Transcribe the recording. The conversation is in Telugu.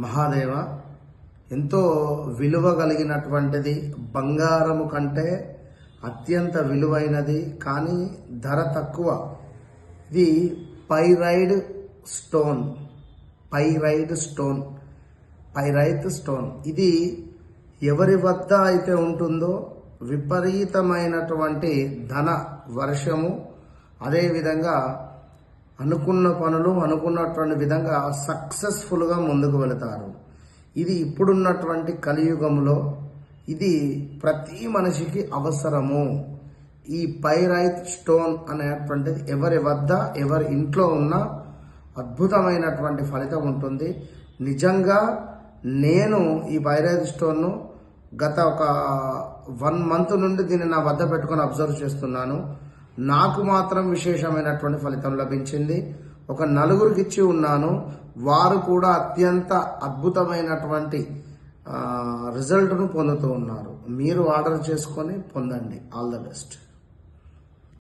మహాదేవ ఎంతో విలువ కలిగినటువంటిది బంగారము కంటే అత్యంత విలువైనది కానీ ధర తక్కువ. ఇది pyrite stone pyrite stone pyrite stone. ఇది ఎవరి వద్ద అయితే ఉంటుందో విపరీతమైనటువంటి ధన వర్షము అదేవిధంగా అనుకున్న పనులు అనుకున్నటువంటి విధంగా సక్సెస్ఫుల్గా ముందుకు వెళతారు. ఇది ఇప్పుడున్నటువంటి కలియుగంలో ఇది ప్రతి మనిషికి అవసరము. ఈ పైరైత్ స్టోన్ అనేటువంటిది ఎవరి వద్ద ఎవరి ఇంట్లో ఉన్న అద్భుతమైనటువంటి ఫలితం ఉంటుంది. నిజంగా నేను ఈ పైరైత్ స్టోన్ను గత ఒక వన్ మంత్ నుండి దీన్ని నా వద్ద పెట్టుకొని అబ్జర్వ్ చేస్తున్నాను. నాకు మాత్రం విశేషమైనటువంటి ఫలితం లభించింది. ఒక నలుగురికి ఇచ్చి ఉన్నాను. వారు కూడా అత్యంత అద్భుతమైనటువంటి రిజల్ట్ను పొందుతూ ఉన్నారు. మీరు ఆర్డర్ చేసుకొని పొందండి. All the best.